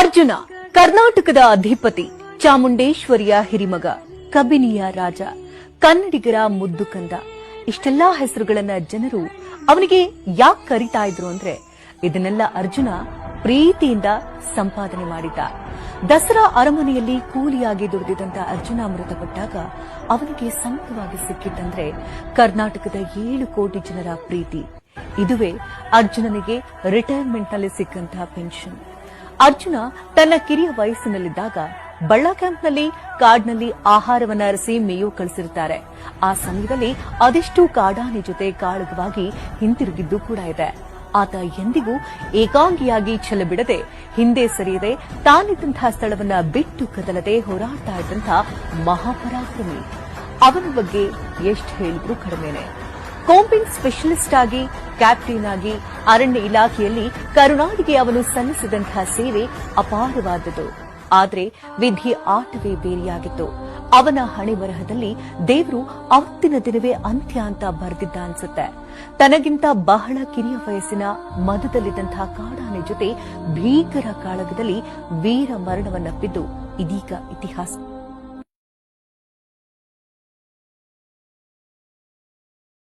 ಅರ್ಜುನ, ಕರ್ನಾಟಕದ ಅಧಿಪತಿ, ಚಾಮುಂಡೇಶ್ವರಿಯ ಹಿರಿಮಗ, ಕಬಿನಿಯ ರಾಜ, ಕನ್ನಡಿಗರ ಮುದ್ದು ಕಂದ. ಇಷ್ಟೆಲ್ಲಾ ಹೆಸರುಗಳನ್ನ ಜನರು ಅವನಿಗೆ ಯಾಕೆ ಕರಿತಾ ಇದ್ರು ಅಂದ್ರೆ ಇದನ್ನೆಲ್ಲ ಅರ್ಜುನ ಪ್ರೀತಿಯಿಂದ ಸಂಪಾದನೆ ಮಾಡಿದ್ದ. ದಸರಾ ಅರಮನೆಯಲ್ಲಿ ಕೂಲಿಯಾಗಿ ದುಡಿದಂತ ಅರ್ಜುನ ಮೃತಪಟ್ಟಾಗ ಅವನಿಗೆ ಸಂತವಾಗಿ ಸಿಕ್ಕಿತ್ತಂದ್ರೆ ಕರ್ನಾಟಕದ ಏಳು ಕೋಟಿ ಜನರ ಪ್ರೀತಿ. ಇದುವೇ ಅರ್ಜುನನಿಗೆ ರಿಟೈರ್ಮೆಂಟ್ನಲ್ಲಿ ಸಿಕ್ಕಂತಹ ಪೆನ್ಷನ್ ಅರ್ಜುನ ತನ್ನ ಕಿರಿಯ ವಯಸ್ಸಿನಲ್ಲಿದ್ದಾಗ ಬಳ್ಳ ಕ್ಯಾಂಪ್ನಲ್ಲಿ ಕಾಡ್ನಲ್ಲಿ ಆಹಾರವನ್ನ ಅರಸಿ ಮೇಯೋ ಕಳಿಸಿರುತ್ತಾರೆ. ಆ ಸಮಯದಲ್ಲಿ ಅದೆಷ್ಟು ಕಾಡಾನೆ ಜೊತೆ ಕಾಳಗವಾಗಿ ಹಿಂತಿರುಗಿದ್ದು ಕೂಡ ಇದೆ. ಆತ ಎಂದಿಗೂ ಏಕಾಂಗಿಯಾಗಿ ಛಲ ಬಿಡದೆ ಹಿಂದೆ ಸರಿಯದೆ, ತಾನಿದ್ದಂತಹ ಸ್ಥಳವನ್ನ ಬಿಟ್ಟು ಕದಲದೆ ಹೋರಾಡ್ತಾ ಇದ್ದಂತಹ ಮಹಾಪರಾಕ್ರಮಿ. ಅವನ ಬಗ್ಗೆ ಎಷ್ಟು ಹೇಳಿದ್ರೂ ಕಡಿಮೆನೆ. ಕೋಂಪಿಂಗ್ ಸ್ಪೆಷಲಿಸ್ಟ್ ಆಗಿ ಕ್ಯಾಪ್ಟನ್ ಆಗಿ ಅರಣ್ಯ ಇಲಾಖೆಯಲ್ಲಿ ಕರುನಾಡಿಗೆ ಅವನು ಸಲ್ಲಿಸಿದಂತಹ ಸೇವೆ ಅಪಾರವಾದದ್ದು. ಆದರೆ ವಿಧಿ ಆಟವೇ ಬೇರೆಯಾಗಿತ್ತು. ಅವನ ಹಣೆ ಬರಹದಲ್ಲಿ ದೇವರು ಅವತ್ತಿನ ದಿನವೇ ಅಂತ್ಯ ಅಂತ ಬರೆದಿದ್ದ ಅನ್ಸುತ್ತೆ. ತನಗಿಂತ ಬಹಳ ಕಿರಿಯ ವಯಸ್ಸಿನ ಮದದಲ್ಲಿದ್ದಂತಹ ಕಾಡಾನೆ ಜೊತೆ ಭೀಕರ ಕಾಳಗದಲ್ಲಿ ವೀರ ಮರಣವನ್ನಪ್ಪಿದ್ದು ಇದೀಗ ಇತಿಹಾಸ.